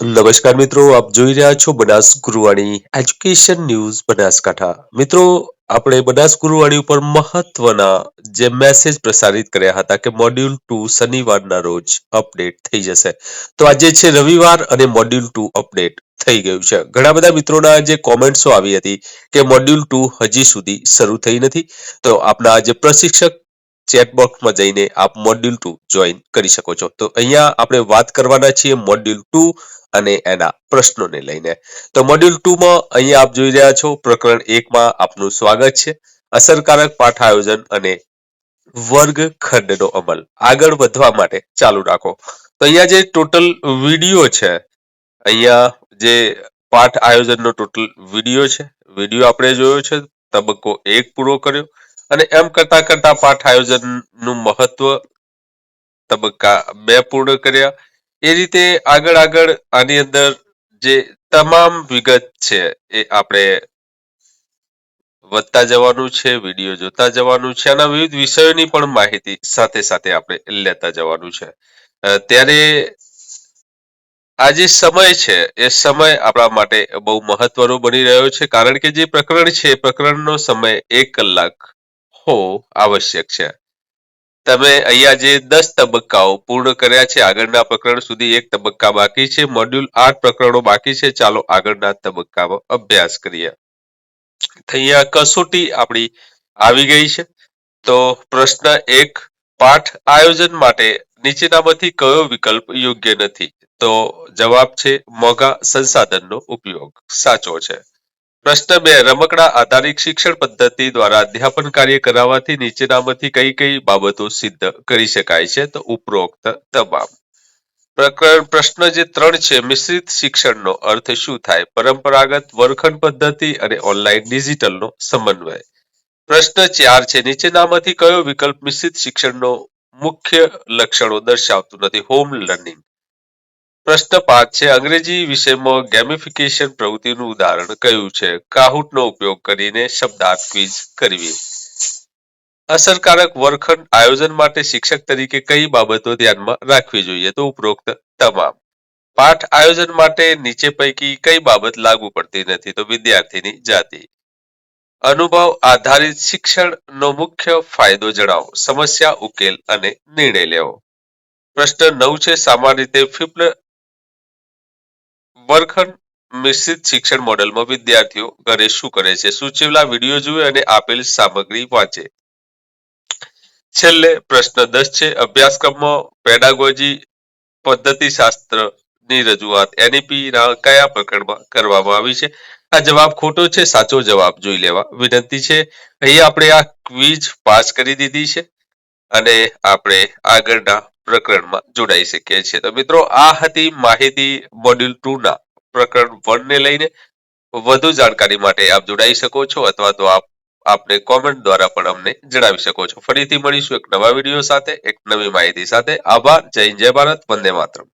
નમસ્કાર મિત્રો, આપ જોઈ રહ્યા છો બનાસ ગુરુવાણી એજ્યુકેશન ન્યૂઝ બનાસકાંઠા. મિત્રો, આપણે બનાસ ગુરુવાણી ઉપર મહત્વના જે મેસેજ પ્રસારિત કર્યા હતા કે મોડ્યુલ ટુ શનિવારના રોજ અપડેટ થઈ જશે. તો આજે છે રવિવાર અને મોડ્યુલ ટુ અપડેટ થઈ ગયું છે. ઘણા બધા મિત્રોના જે કોમેન્ટ્સો આવી હતી કે મોડ્યુલ ટુ હજી સુધી શરૂ થઈ નથી. તો આપના જે પ્રશિક્ષક ચેટબોક્સમાં જઈને આપ મોડ્યુલ ટુ જોઈન કરી શકો છો. તો અહીંયા આપણે વાત કરવાના છીએ મોડ્યુલ ટુ અને એના પ્રશ્નોને લઈને. તો મોડ્યુલ ટુમાં અહીંયા આપ જોઈ રહ્યા છો, પ્રકરણ એકમાં આપનું સ્વાગત છે. અસરકારક પાઠ આયોજન અને વર્ગ ખંડનો અમલ. આગળ વધવા માટે ચાલુ રાખો. તો અહીંયા જે ટોટલ વીડિયો છે, અહીંયા જે પાઠ આયોજનનો ટોટલ વીડિયો છે વીડિયો આપણે જોયો છે, તબક્કો એક પૂરો કર્યો. અને એમ કરતા કરતા પાઠ આયોજનનું મહત્વ તબક્કા બે પૂર્ણ કર્યા. એ રીતે આગળ આગળ આની અંદર જે તમામ વિગત છે એ આપણે વધતા જવાનું છે, વીડિયો જોતા જવાનું છે, આના વિવિધ વિષયોની પણ માહિતી સાથે સાથે આપણે લેતા જવાનું છે. ત્યારે આ જે સમય છે એ સમય આપણા માટે બહુ મહત્વનો બની રહ્યો છે, કારણ કે જે પ્રકરણ છે પ્રકરણનો સમય એક કલાક હો આવશ્યક છે. તમે અહીંયા જે દસ તબક્કાઓ પૂર્ણ કર્યા છે, આગળના પ્રકરણ સુધી એક તબક્કા બાકી છે મોડ્યુલ આઠ પ્રકરણો બાકી છે, ચાલો આગળના તબક્કામાં અભ્યાસ કરીએ. અહીંયા કસોટી આપણી આવી ગઈ છે. તો પ્રશ્ન એક, પાઠ આયોજન માટે નીચેનામાંથી કયો વિકલ્પ યોગ્ય નથી? તો જવાબ છે, મોંઘા સંસાધનનો ઉપયોગ. સાચો છે. પ્રશ્ન બે, રમકડા આધારિત શિક્ષણ પદ્ધતિ દ્વારા અધ્યાપન કાર્ય કરાવવાથી નીચેનામાંથી કઈ કઈ બાબતો સિદ્ધ કરી શકાય છે? તો ઉપરોક્ત તમામ. પ્રકરણ, પ્રશ્ન જે ત્રણ છે, મિશ્રિત શિક્ષણનો અર્થ શું થાય? પરંપરાગત વર્ગખંડ પદ્ધતિ અને ઓનલાઈન ડિજિટલનો સમન્વય. પ્રશ્ન ચાર છે, નીચેનામાંથી કયો વિકલ્પ મિશ્રિત શિક્ષણનો મુખ્ય લક્ષણો દર્શાવતું નથી? Home learning. પ્રશ્ન પાંચ છે. અંગ્રેજી વિષયમાં ગેમિફિકેશન પ્રવૃત્તિનું ઉદાહરણ કયું છે? કાહુટનો ઉપયોગ કરીને શબ્દાર્થ ક્વિઝ કરવી. અસરકારક વર્ગખંડ આયોજન માટે શિક્ષક તરીકે કઈ બાબતો ધ્યાનમાં રાખવી જોઈએ? તો ઉપરોક્ત તમામ. પાઠ આયોજન માટે નીચે પૈકી કઈ બાબત લાગુ પડતી નથી? તો વિદ્યાર્થીની જાતિ. અનુભવ આધારિત શિક્ષણનો મુખ્ય ફાયદો જણાવો. સમસ્યા, ઉકેલ અને નિર્ણય લેવો. પ્રશ્ન નવ છે. સામાન્ય રીતે ફિપ્લ વર્ગખંડ મિશ્રિત શિક્ષણ મોડેલમાં વિદ્યાર્થીઓ ઘરે શું કરે છે? સૂચવેલા વીડિયો જુએ અને આપેલ સામગ્રી વાંચે? છેલ્લે પ્રશ્ન દસ છે. અભ્યાસક્રમમાં પેડાગોજી પદ્ધતિ શાસ્ત્રની રજૂઆત એનઈપી ના કયા પ્રકરણમાં કરવામાં આવી છે? આ જવાબ ખોટો છે. સાચો જવાબ જોઈ લેવા વિનંતી છે. અહીં આપણે આ ક્વિઝ પાસ કરી દીધી છે અને આપણે આગળના પ્રકરણમાં જોડાઈ શકીએ છીએ. તો મિત્રો, આ હતી માહિતી મોડ્યુલ ટુ ના પ્રકરણ વન ને લઈને. વધુ જાણકારી માટે આપ જોડાઈ શકો છો અથવા તો આપ, આપને કોમેન્ટ દ્વારા પણ અમને જણાવી શકો છો. ફરીથી મળીશું એક નવા વીડિયો સાથે, એક નવી માહિતી સાથે. આભાર. જય જય ભારત. વંદે માતરમ.